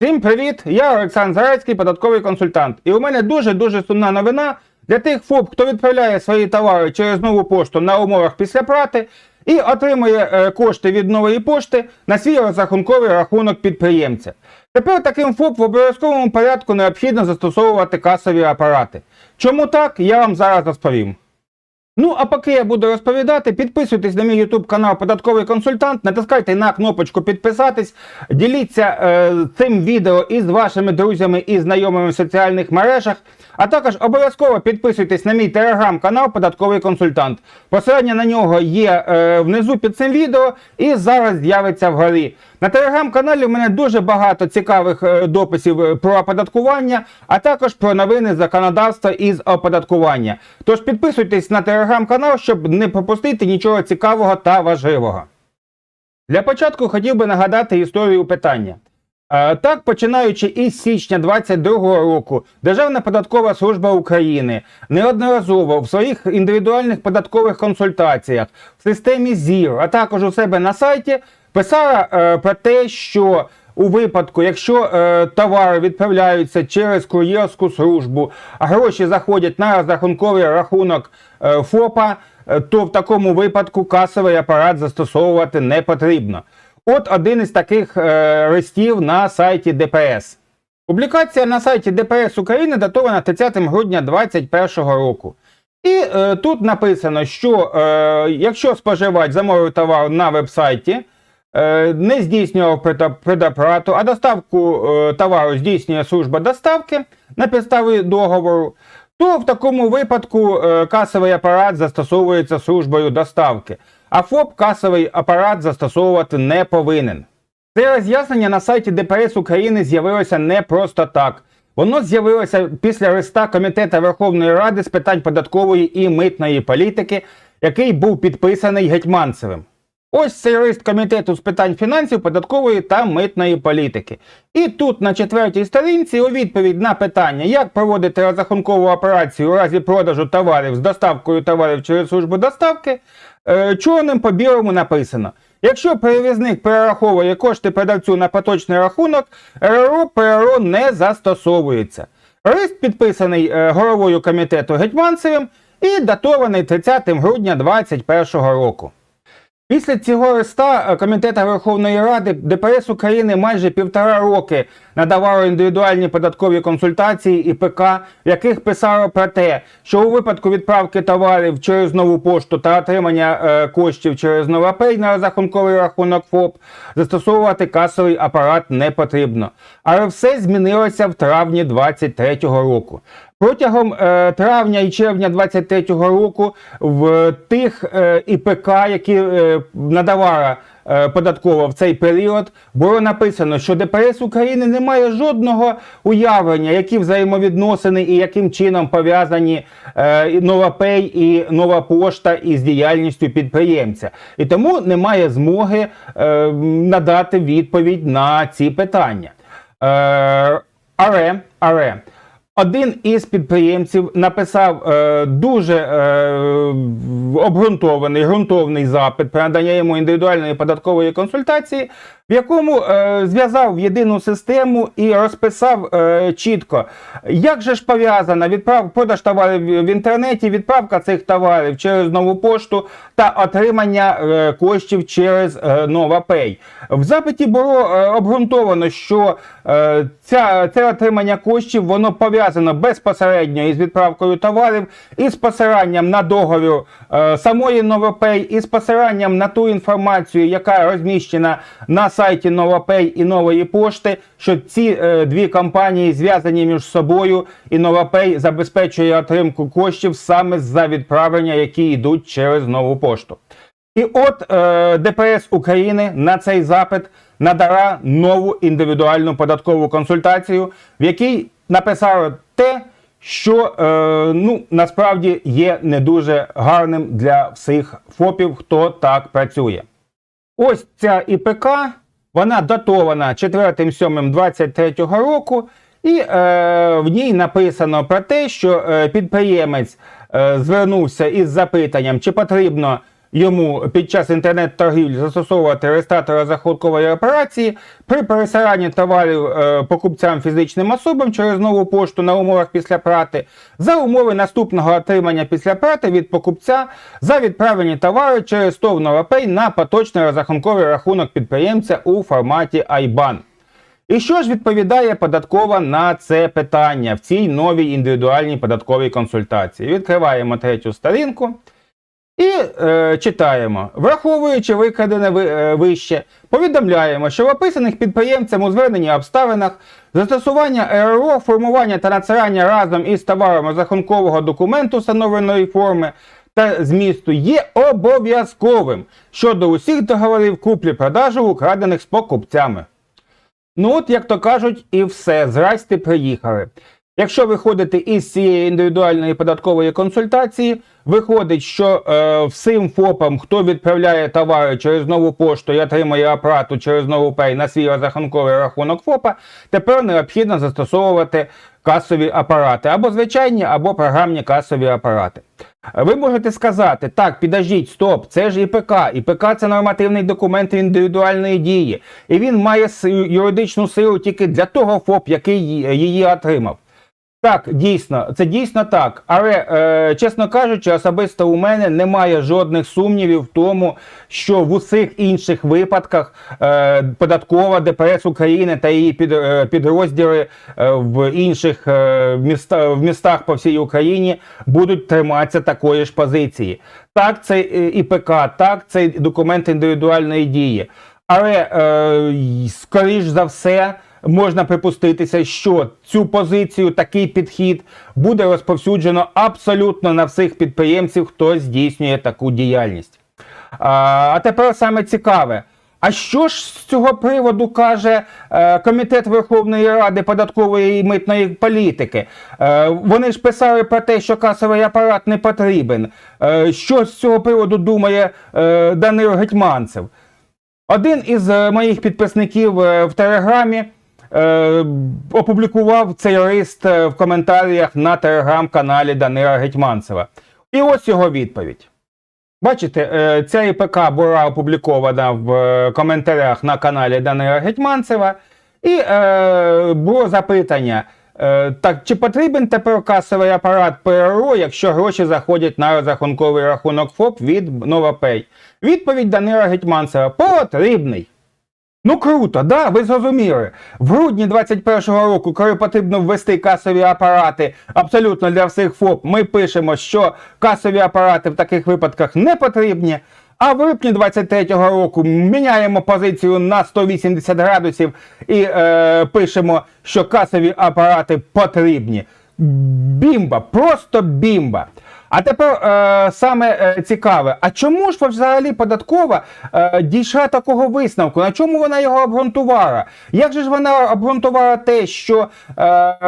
Всім привіт! Я Олександр Зарецький, податковий консультант. І у мене дуже-дуже сумна новина для тих ФОП, хто відправляє свої товари через нову пошту на умовах після прати і отримує е, кошти від нової пошти на свій розрахунковий рахунок підприємця. Тепер таким ФОП в обов'язковому порядку необхідно застосовувати касові апарати. Чому так, я вам зараз розповім. Ну, а поки я буду розповідати, підписуйтесь на мій YouTube канал Податковий консультант, натискайте на кнопочку підписатись, діліться е, цим відео із вашими друзями і знайомими в соціальних мережах, а також обов'язково підписуйтесь на мій телеграм-канал Податковий консультант. Посилання на нього є е, внизу під цим відео і зараз з'явиться вгорі. На телеграм-каналі у мене дуже багато цікавих е, дописів е, про оподаткування, а також про новини законодавства із оподаткування. Тож підписуйтесь на телеграм-канал, щоб не пропустити нічого цікавого та важливого. Для початку хотів би нагадати історію питання. Е, Так, починаючи із січня 2022 року, Державна податкова служба України неодноразово в своїх індивідуальних податкових консультаціях в системі ЗІР, а також у себе на сайті, писала е, про те, що у випадку, якщо е, товари відправляються через кур'єрську службу, а гроші заходять на розрахунковий рахунок е, ФОПа, е, то в такому випадку касовий апарат застосовувати не потрібно. От один із таких е, листів на сайті ДПС. Публікація на сайті ДПС України датована 30 грудня 2021 року. І е, тут написано, що е, якщо споживач замовив товар на вебсайті, не здійснював предо- предоплату, а доставку е, товару здійснює служба доставки на підставі договору, то в такому випадку е, касовий апарат застосовується службою доставки, а ФОП касовий апарат застосовувати не повинен. Це роз'яснення на сайті ДПС України з'явилося не просто так. Воно з'явилося після листа Комітету Верховної Ради з питань податкової і митної політики, який був підписаний Гетьманцевим. Ось цей лист комітету з питань фінансів, податкової та митної політики. І тут на четвертій сторінці у відповідь на питання, як проводити розрахункову операцію у разі продажу товарів з доставкою товарів через службу доставки, е, чорним по білому написано. Якщо перевізник перераховує кошти продавцю на поточний рахунок, РРО ПРО не застосовується. Лист підписаний е, головою комітету Гетьманцевим і датований 30 грудня 2021 року. Після цього листа е, Комітет Верховної Ради ДПС України майже півтора роки надавало індивідуальні податкові консультації і ПК, в яких писало про те, що у випадку відправки товарів через нову пошту та отримання е, коштів через Новапей на розрахунковий рахунок ФОП застосовувати касовий апарат не потрібно. Але все змінилося в травні 2023 року. Протягом е, травня і червня 23-го року в тих е, ІПК, які е, надавала е, податкова в цей період, було написано, що ДПС України не має жодного уявлення, які взаємовідносини і яким чином пов'язані е, Новапей і Нова Пошта із діяльністю підприємця. І тому немає змоги е, надати відповідь на ці питання. Е, але, але один із підприємців написав е, дуже е, обґрунтований ґрунтовний запит про надання йому індивідуальної податкової консультації, в якому е, зв'язав єдину систему і розписав е, чітко, як же ж пов'язана відправ продаж товарів в інтернеті, відправка цих товарів через нову пошту та отримання е, коштів через е. В запиті було е, обґрунтовано, що е, ця, це отримання коштів воно пов'язано безпосередньо із відправкою товарів, із посиранням на договір е, самої NovaPay, із посиранням на ту інформацію, яка розміщена на сайті NovaPay і Нової пошти, що ці е, дві компанії зв'язані між собою, і NovaPay забезпечує отримку коштів саме за відправлення, які йдуть через нову пошту. І от е, ДПС України на цей запит надала нову індивідуальну податкову консультацію, в якій написало те, що е, ну, насправді є не дуже гарним для всіх ФОПів, хто так працює. Ось ця ІПК, вона датована 4.7.23 року, і е, в ній написано про те, що е, підприємець е, звернувся із запитанням, чи потрібно йому під час інтернет-торгівлі застосовувати реєстратор розрахункової операції при пересиранні товарів е, покупцям фізичним особам через нову пошту на умовах після прати, за умови наступного отримання після прати від покупця за відправлені товари через ТОВ Новопей на поточний розрахунковий рахунок підприємця у форматі IBAN. І що ж відповідає податкова на це питання в цій новій індивідуальній податковій консультації? Відкриваємо третю сторінку і е, читаємо. Враховуючи викрадене е, вище, повідомляємо, що в описаних підприємцям у зверненні обставинах застосування РРО, формування та надсилання разом із товаром розрахункового документу встановленої форми та змісту є обов'язковим щодо усіх договорів куплі-продажу, украдених з покупцями. Ну от, як то кажуть, і все, здрасте, приїхали. Якщо виходити із цієї індивідуальної податкової консультації, виходить, що е, всім ФОПам, хто відправляє товари через нову пошту і отримує оплату через нову пей на свій розрахунковий рахунок ФОПа, тепер необхідно застосовувати касові апарати або звичайні, або програмні касові апарати. Ви можете сказати, так, підождіть, стоп, це ж ІПК. ІПК це нормативний документ індивідуальної дії, і він має юридичну силу тільки для того ФОП, який її отримав. Так, дійсно, це дійсно так. Але, е, чесно кажучи, особисто у мене немає жодних сумнівів в тому, що в усіх інших випадках е, податкова ДПС України та її під, е, підрозділи е, в інших е, міста, в містах по всій Україні будуть триматися такої ж позиції. Так, це ІПК, так, це документ індивідуальної дії. Але, е, скоріш за все, можна припуститися, що цю позицію, такий підхід буде розповсюджено абсолютно на всіх підприємців, хто здійснює таку діяльність. А, тепер саме цікаве. А що ж з цього приводу каже е, Комітет Верховної Ради податкової і митної політики? Е, вони ж писали про те, що касовий апарат не потрібен. Е, що з цього приводу думає е, Данило Гетьманцев? Один із е, моїх підписників е, в Телеграмі е, опублікував цей лист е, в коментарях на телеграм-каналі Данила Гетьманцева. І ось його відповідь. Бачите, е, ця ІПК була опублікована в е, коментарях на каналі Данила Гетьманцева, і е, було запитання. Так, чи потрібен тепер касовий апарат ПРО, якщо гроші заходять на розрахунковий рахунок ФОП від Новопей? Відповідь Данила Гетьманцева потрібний. Ну круто, да, ви зрозуміли. В грудні 21-го року, коли потрібно ввести касові апарати абсолютно для всіх ФОП, ми пишемо, що касові апарати в таких випадках не потрібні. А в липні 23-го року міняємо позицію на 180 градусів і е, пишемо, що касові апарати потрібні. Бімба, просто бімба. А тепер е, саме е, цікаве, а чому ж взагалі податкова е, дійшла такого висновку? На чому вона його обґрунтувала? Як же ж вона обґрунтувала те, що е, е,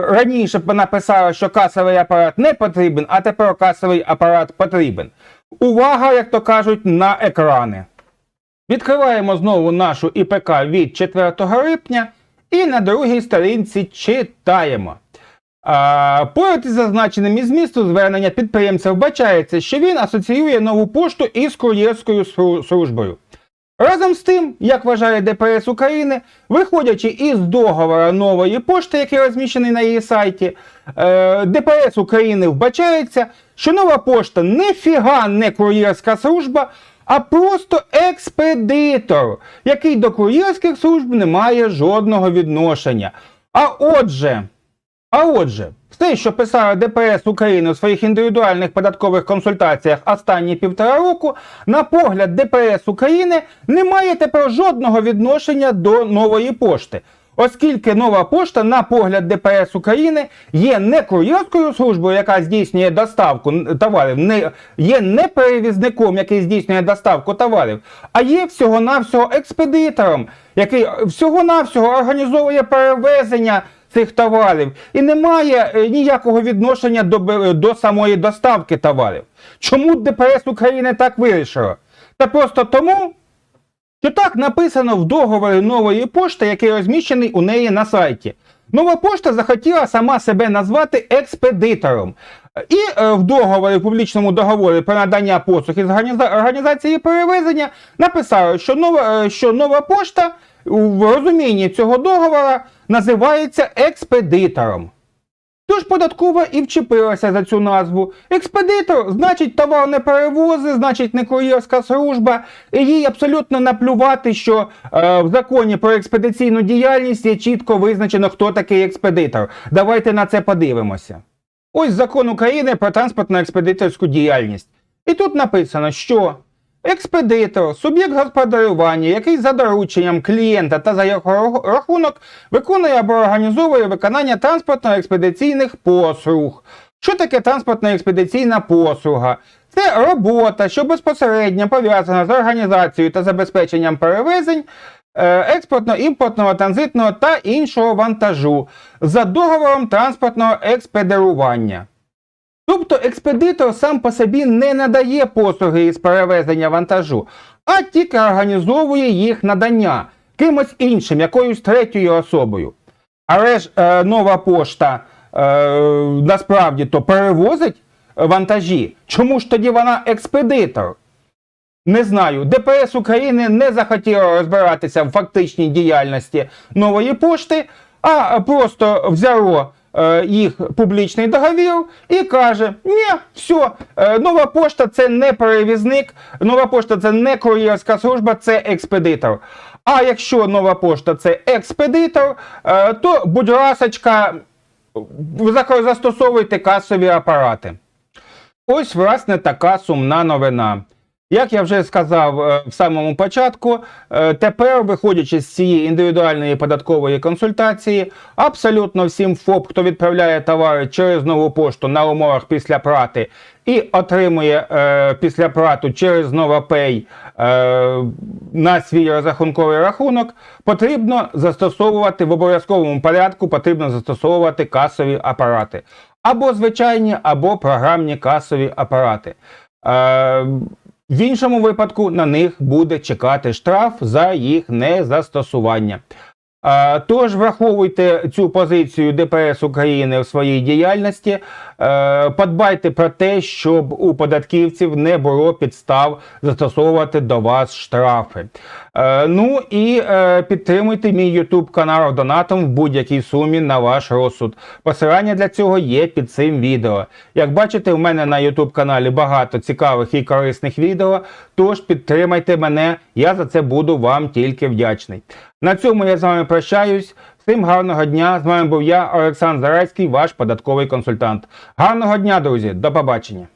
раніше вона писала, що касовий апарат не потрібен, а тепер касовий апарат потрібен? Увага, як то кажуть, на екрани. Відкриваємо знову нашу ІПК від 4 липня і на другій сторінці читаємо. Поряд із зазначеним із змісту звернення підприємця вбачається, що він асоціює нову пошту із кур'єрською службою. Разом з тим, як вважає ДПС України, виходячи із договору нової пошти, який розміщений на її сайті, е, ДПС України вбачається, що нова пошта ніфіга не кур'єрська служба, а просто експедитор, який до кур'єрських служб не має жодного відношення. А отже, а отже, все, що писала ДПС України у своїх індивідуальних податкових консультаціях останні півтора року, на погляд ДПС України не має тепер жодного відношення до нової пошти. Оскільки нова пошта, на погляд ДПС України, є не кур'єрською службою, яка здійснює доставку товарів, не є не перевізником, який здійснює доставку товарів, а є всього-навсього експедитором, який всього-навсього організовує перевезення цих товарів і не має е, ніякого відношення до, до самої доставки товарів. Чому ДПС України так вирішило? Та просто тому, що так написано в договорі нової пошти, який розміщений у неї на сайті. Нова пошта захотіла сама себе назвати експедитором. І е, в договорі, в публічному договорі про надання послуг із організації перевезення написали, що нова, е, що нова пошта в розумінні цього договору називається експедитором. Тож податкова і вчепилася за цю назву. Експедитор, значить, товар не перевози, значить, не кур'єрська служба, і їй абсолютно наплювати, що е, в законі про експедиційну діяльність є чітко визначено, хто такий експедитор. Давайте на це подивимося. Ось закон України про транспортно експедиторську діяльність. І тут написано, що експедитор, суб'єкт господарювання, який за дорученням клієнта та за його рахунок виконує або організовує виконання транспортно-експедиційних послуг. Що таке транспортно-експедиційна послуга? Це робота, що безпосередньо пов'язана з організацією та забезпеченням перевезень е, експортно, імпортного, транзитного та іншого вантажу за договором транспортного експедирування. Тобто експедитор сам по собі не надає послуги із перевезення вантажу, а тільки організовує їх надання кимось іншим, якоюсь третьою особою. Але ж е, нова пошта е, насправді то перевозить вантажі. Чому ж тоді вона експедитор? Не знаю, ДПС України не захотіло розбиратися в фактичній діяльності нової пошти, а просто взяло їх публічний договір і каже: ні, все, е, нова пошта це не перевізник, нова пошта це не кур'єрська служба, це експедитор. А якщо нова пошта це експедитор, е, то будь ласочка, застосовуйте касові апарати. Ось, власне, така сумна новина. Як я вже сказав е, в самому початку, е, тепер, виходячи з цієї індивідуальної податкової консультації, абсолютно всім ФОП, хто відправляє товари через нову пошту на умовах після прати і отримує е, після прату через NovaPay е, на свій розрахунковий рахунок, потрібно застосовувати в обов'язковому порядку, потрібно застосовувати касові апарати. Або звичайні, або програмні касові апарати. Е, в іншому випадку на них буде чекати штраф за їх незастосування. Тож враховуйте цю позицію ДПС України в своїй діяльності. Е, Подбайте про те, щоб у податківців не було підстав застосовувати до вас штрафи. Е, Ну і е, підтримуйте мій YouTube канал донатом в будь-якій сумі на ваш розсуд. Посилання для цього є під цим відео. Як бачите, у мене на YouTube каналі багато цікавих і корисних відео. Тож підтримайте мене, я за це буду вам тільки вдячний. На цьому я з вами прощаюсь. Всім гарного дня. З вами був я, Олександр Зарецький, ваш податковий консультант. Гарного дня, друзі, до побачення.